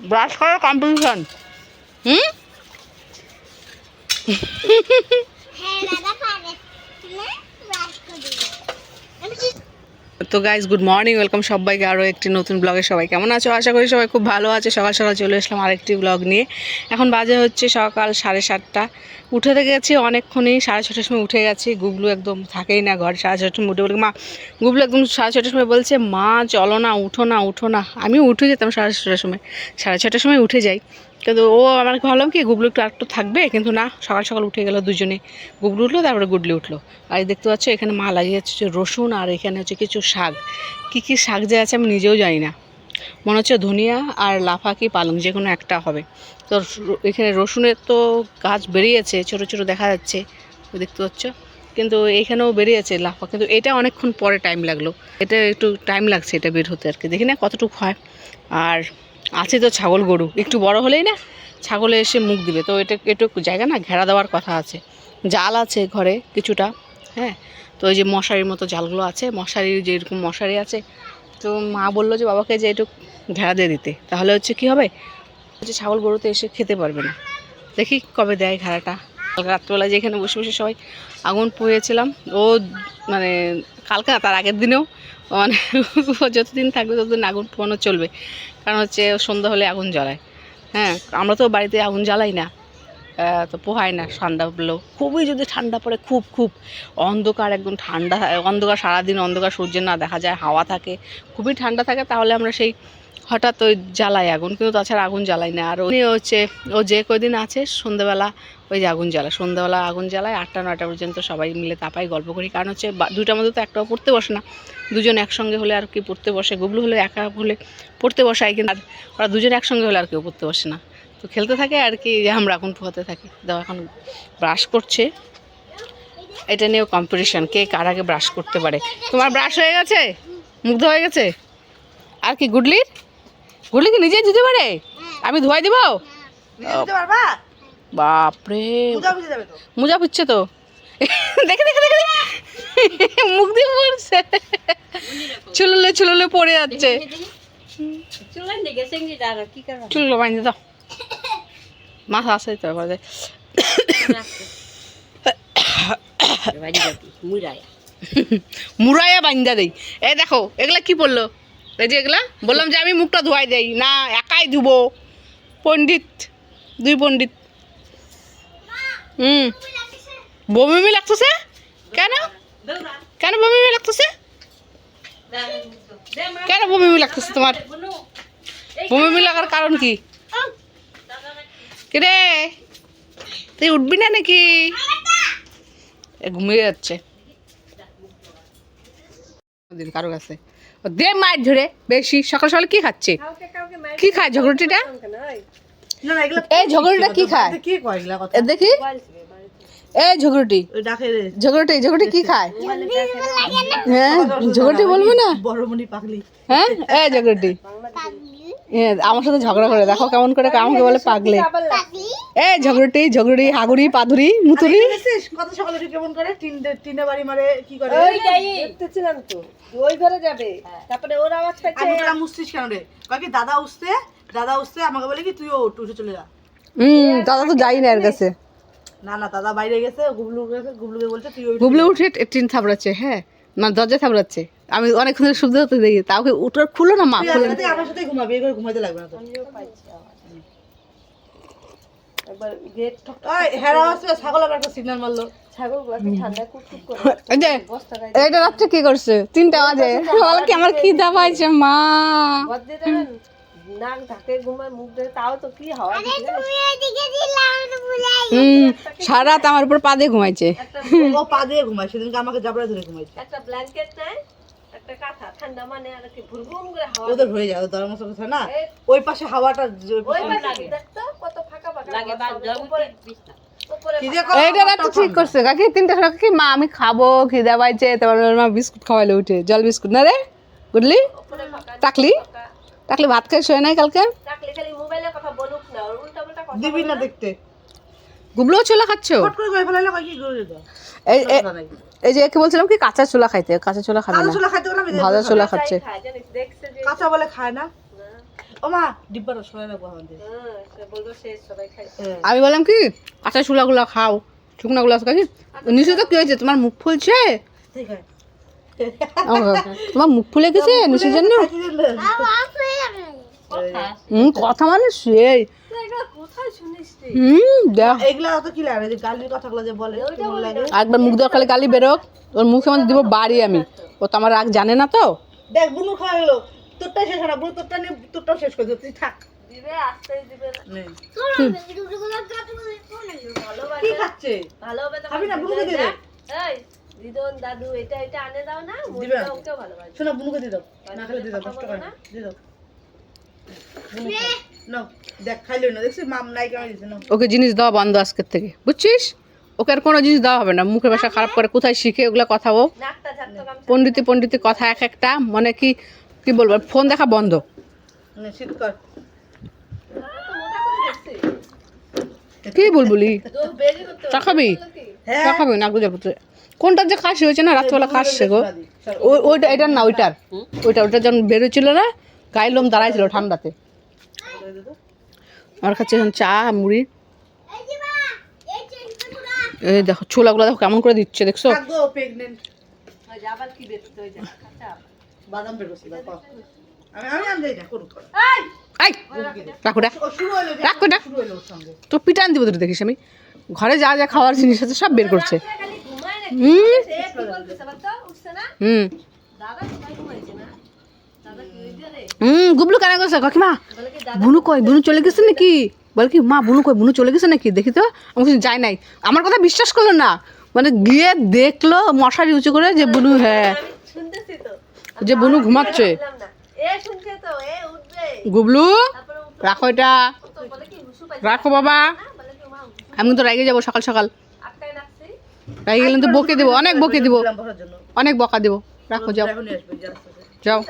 Brush করার competition হুম? হ্যাঁ দাদা পারে না ব্রাশ করি আমি কি তো গাইজ গুড মর্নিং ওয়েলকাম সবাইকে আরও একটি নতুন ব্লগে সবাই কেমন আছো? আশা করি সবাই খুব ভালো আছে। সকাল সকাল চলে আসলাম আরেকটি ব্লগ নিয়ে। এখন বাজে হচ্ছে সকাল সাড়ে সাতটা। উঠে থেকে গেছি অনেকক্ষণই, সাড়ে ছটার সময় উঠে গেছি। গুবলু একদম থাকেই না ঘরে, সাড়ে ছটার সময় উঠে বলে মা গুবলু একদম সাড়ে ছটার সময় বলছে, মা, চলো না, উঠো না উঠো না। আমি উঠে যেতাম সাড়ে ছটার সময়। সাড়ে ছটার সময় উঠে যাই। কিন্তু ও আমার ভাবলাম কি, গুবলু একটু আরেকটু থাকবে, কিন্তু না, সকাল সকাল উঠে গেল দুজনে। গুবলু উঠল, তারপরে গুডলি উঠল। আর দেখতে পাচ্ছ, এখানে মা লাগিয়েছে রসুন আর এখানে হচ্ছে কিছু শাক। কী কী শাক যে আছে আমি নিজেও জানি না। মনে হচ্ছে ধনিয়া আর লাফা কি পালং, যে কোনো একটা হবে। তো এখানে রসুনের তো গাছ বেরিয়েছে, ছোট ছোট দেখা যাচ্ছে, দেখতে পাচ্ছ। কিন্তু এখানেও বেরিয়েছে লাফা, কিন্তু এটা অনেকক্ষণ পরে টাইম লাগল। এটা একটু টাইম লাগছে এটা বের হতে আর কি। দেখি না কতটুকু হয়। আর আছে তো ছাগল গরু। একটু বড় হলেই না ছাগলে এসে মুখ দিবে। তো এটা একটু জায়গা না, ঘেরা দেওয়ার কথা আছে। জাল আছে ঘরে কিছুটা হ্যাঁ? তো ওই যে মশারির মতো জালগুলো আছে, মশারির যে এরকম মশারি আছে। তো মা বলল যে, বাবাকে যে একটু ঘেরা দিয়ে দিতে। তাহলে হচ্ছে কি হবে? হচ্ছে ছাগল গরুতে এসে খেতে পারবে না। দেখি কবে দেয় ঘেরাটা। কালকে রাত্রেবেলায় যেখানে বসে বসে সবাই আগুন পুড়িয়েছিলাম। ও মানে কালকে তার আগের দিনেও মানে যতদিন থাকবে ততদিন আগুন পোয়ানো চলবে। কারণ হচ্ছে সন্ধ্যা হলে আগুন জ্বালায়। হ্যাঁ আমরা তো বাড়িতে আগুন জ্বালাই না। তো পোহায় না ঠান্ডা পড়লেও খুবই যদি ঠান্ডা পড়ে, খুব খুব। অন্ধকার একদম ঠান্ডা, অন্ধকার সারাদিন অন্ধকার সূর্যের না দেখা যায়, হাওয়া থাকে। খুবই ঠান্ডা থাকে, তাহলে আমরা সেই হঠাৎ ওই জ্বালাই আগুন, কিন্তু তাছাড়া আগুন জ্বালাই না। আর উনি হচ্ছে, ও যে কদিন আছে, সন্ধ্যাবেলা ওই যে আগুন জ্বালায়। সন্ধ্যাবেলা আগুন জ্বালায়, আটটা, নয়টা পর্যন্ত সবাই মিলে তাপাই গল্প করি। কারণ হচ্ছে দুইটার মধ্যে তো একটাও পড়তে বসে না। দুজন একসঙ্গে হলে আর কি পড়তে বসে। গুবলু হলে একা হলে পড়তে বসায়, কিন্তু আর ওরা দুজন একসঙ্গে হলে আর কেউ পড়তে বসে না। তো খেলতে থাকে আর কি, যে আমরা এখন পোহাতে থাকি। দাও, এখন ব্রাশ করছে। এটা নিয়েও কম্পিটিশন কে কার আগে ব্রাশ করতে পারে। তোমার ব্রাশ হয়ে গেছে? মুগ্ধ হয়ে গেছে? আর কি গুডলির? গুডলি কি নিজেই দিতে পারে? আমি ধোয়াই দিব? বাপরে। পূজা বুঝে তো। মোজা পুচ্ছে তো। দেখে দেখে দেখে। মুখ দিয়ে পড়ছে। চুললে চুললে পড়ে যাচ্ছে। চুলগুলো বাঁধতে দাও। মাছ আছে তো এবার। মুড়াইয়া বান্ধা দেই। এ দেখো এগুলা কি বলল এই যে এগুলা, বললাম যে আমি মুখটা ধোয়াই দেই, না, একাই ধুব। পণ্ডিত, দুই পণ্ডিত। হুম। বমি বমি লাগতেছে? কেন? কেন বমি বমি লাগতেছে? কেন বমি লাগতেছে তোমার? বমি লাগার কারণ কি? কিরে? তুই উঠবি না নাকি? ঘুমিয়ে যাচ্ছে। কারও কাছে। দে মাছ ধরে বেশি সকাল সকাল কি খাচ্ছে? কি খায় ঝগড়টিটা? না না এগুলো এই ঝগড়িটা কি খায়? কি কয় এগুলা কথা? এ দেখি। এই ঝগড়টি। ওই ডাকে ঝগড়টি ঝগড়টি কি খায়? হ্যাঁ ঝগড়টি বলব না? বড় মনি পাগলি। হ্যাঁ এই ঝগড়টি। আমার সাথে ঝগড়া করে দেখো কেমন করে আমাকে বলে পাগলে। এই ঝগড়টি ঝগড়ি হাগুড়ি পাধুরি মুতুরি। কত সকালে উঠে কেমন করে? তিন তিনে বাড়ি মারে কি করে? দেখতেছিলাম তো। ওই ঘরে যাবে। তারপরে ওর আওয়াজ পাচ্ছে আমি তোরা মুছছিস কেন রে? কয় কি দাদা উঠছে? দাদা উঠছে আমাকে বলে কি তুইও উঠ উঠে চলে যা। হুম দাদা তো যাই না এর কাছে। না না দাদা বাইরে গেছে গুবলু গেছে গুবলুকে বলছে তুই ওই গুবলে উঠে টিন থাবড়াচ্ছে হ্যাঁ। না দরজা থাবড়াচ্ছে। আমি অনেকক্ষণ ধরে শুনতে হতে দেখি তাও উঠার খুলো না মা খুলো আমার সাথে ঘুমাবি এই করে ঘুমাইতে লাগবে না তো একবার গেট ঠক হেরা আসবে ছাগল আবার একটা সিগন্যাল মারলো। ছাগলগুলো ঠান্ডা কুটকুট করে এই যে এইটা রাত্রে কি করছে? তিনটা বাজে। বলে কি আমার খিদা পাইছে মা। ঘর দিয়ে দেবেন নাক ঢাকে ঘুমায় মুখ ধরে তাও তো কি হাওয়া দিচ্ছে? তুমি ওইদিকে দিলাম আমি ভুলাই হুম সারা রাত আমার উপর পা দিয়ে ঘুমাইছে। ও পা দিয়ে ঘুমায় সেদিনকে আমাকে জাবড়া ধরে ঘুমাইছে। একটা ব্ল্যাঙ্কেট নেয় একটা কাঁথা ঠান্ডা মানে আর কি ভুরভুম করে হাওয়া ওদের হয়ে যায় ওদের মতো কথা না? ওই পাশে হাওয়াটা ওই পাশে দেখতো কত ফাঁকা ফাঁকা লাগে উপরে উপরে কি এইটা রাত ঠিক করছে কাকি তিনটা কি? মা আমি খাব খিদা পাইছে তারপর মা বিস্কুট খাওয়াইলে উঠে। জল বিস্কুট না রে? বুঝলি টাকলি? টাকলি ভাত খাই শোয় নাই কালকে? থাকলে খালি মোবাইলের কথা বলুক না ওর উল্টা পাল্টা কথা দিবি না। দেখতে। গুবলুও ছোলা খাচ্ছ? কি? এই এই- এই যে একে বলছিলাম কি কাঁচা ছোলা খাইতে কাঁচা ছোলা খাবে না। ছোলা খাইতে বললাম এই ভাজা ছোলা খাচ্ছে। কাঁচা বলে খায় না? ও ডিব্বাটা সরাই রাখব আমাদের। হ্যাঁ, সে বলব শেষ সবাই খাই হ্যাঁ। আমি বললাম কি কাঁচা ছোলাগুলো খাও শুকনাগুলো খাচ্ছি নিচে তো কি হয়েছে? তোমার মুখ ফুলছে? ঠিক আছে। আমাকে, তোমার মুখ ফুলে গেছে নিচের জন্য? হয়ে কথা মানে সেই। একবার মুখ দেওয়ার খালি গালি বেরোক। ওর মুখে মধ্যে দিব বাড়ি আমি। ও তো আমার রাগ জানে না তো। দেখ বুনু খাওয়া গেলো। তোরটাই শেষ না বুনু তোরটা নিয়ে তোরটাও শেষ করে তুই থাক। দিবে আসতেই দিবে। না। নে। তোর এই দিদন দাদু এটা এটা আনে দাও না দিবে। ওকেও ভালোবাসে শোনো বুনুকে দিয়ে দাও। না খেলে দিয়ে দাও কষ্ট করে না? দিয়ে দাও। ওকে জিনিস দেওয়া বন্ধ আজকের থেকে বুঝছিস? ওকে আর কোনো জিনিস দেওয়া হবে না। মুখের ভাষা খারাপ করে কোথায় শিখে ওগুলো কথা গামছা পণ্ডিতি পণ্ডিতি কথা এক একটা মানে কি কি বলব ফোন দেখা বন্ধ। কি বলবুলি? চা খাবি? হ্যাঁ। চা খাবি না গুজর পুত্রে কোনটার যে কাশি হয়েছে না রাত্রেবেলা কাশছে গো? ওইটা এটার না ওইটার। ওইটা ওইটা যখন বেরোচ্ছিল না গায়ে লোম দাঁড়াইছিল ঠান্ডাতে। আমার কাছে এখন চা মুড়ি। এই দেখো ছোলাগুলো দেখো কেমন করে দিচ্ছে দেখছ? থাক গো প্রেগনেন্ট ওই যে আবার কি বেরোতে ওই যে কাঁচা বাদাম বের করছি দাও, খাও। আমি আমি আমি যাই না করুক এই! আই রাখো রাখ। ও শুরু হলো যে- রাখো রাখ। শুরু হলো ওর সঙ্গে। তো পিটান দিব তুই দেখিস আমি। ঘরে যা যা খাওয়ার জিনিস আছে সব বের করছে। হুম? হুম। হুম, গুবলু কেন করছে কাকিমা বুনু কই? বুনু চলে গেছে নাকি? বলে কি, মা, বুনু কই? বুনু চলে গেছে নাকি? দেখি তো। আমি কিছু যাই নাই। আমার কথা বিশ্বাস করল না। মানে গিয়ে দেখল, মশারি উঁচু করে যে বুনু হ্যাঁ। তো যে বুনু ঘুমাচ্ছে। তো গুবলু, রাখো এটা। তো রাখো বাবা। আমি কিন্তু রেগে যাব সকাল সকাল। রেগে গেলে তো বকে দিব, অনেক বকে দিব। অনেক বকা দিব। রাখো, যাও। যাও?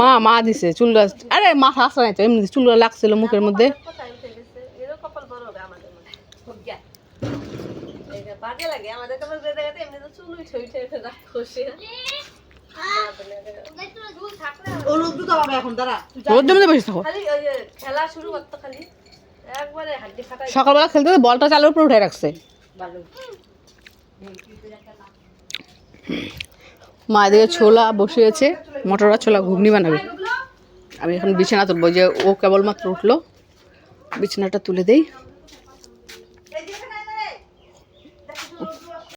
মা মা দিছে চুল আরে মাথা আসা নাই তো এমনি চুল লাগছিল মুখের মধ্যে। সকালবেলা খেলতে বলটা চালের উপরে উঠে রাখছে। মা এদিকে ছোলা বসে বসিয়েছে মটরা ছোলা ঘুগনি বানাবে। আমি এখন বিছানা তুলবো যে ও কেবলমাত্র উঠল, বিছানাটা তুলে দেই।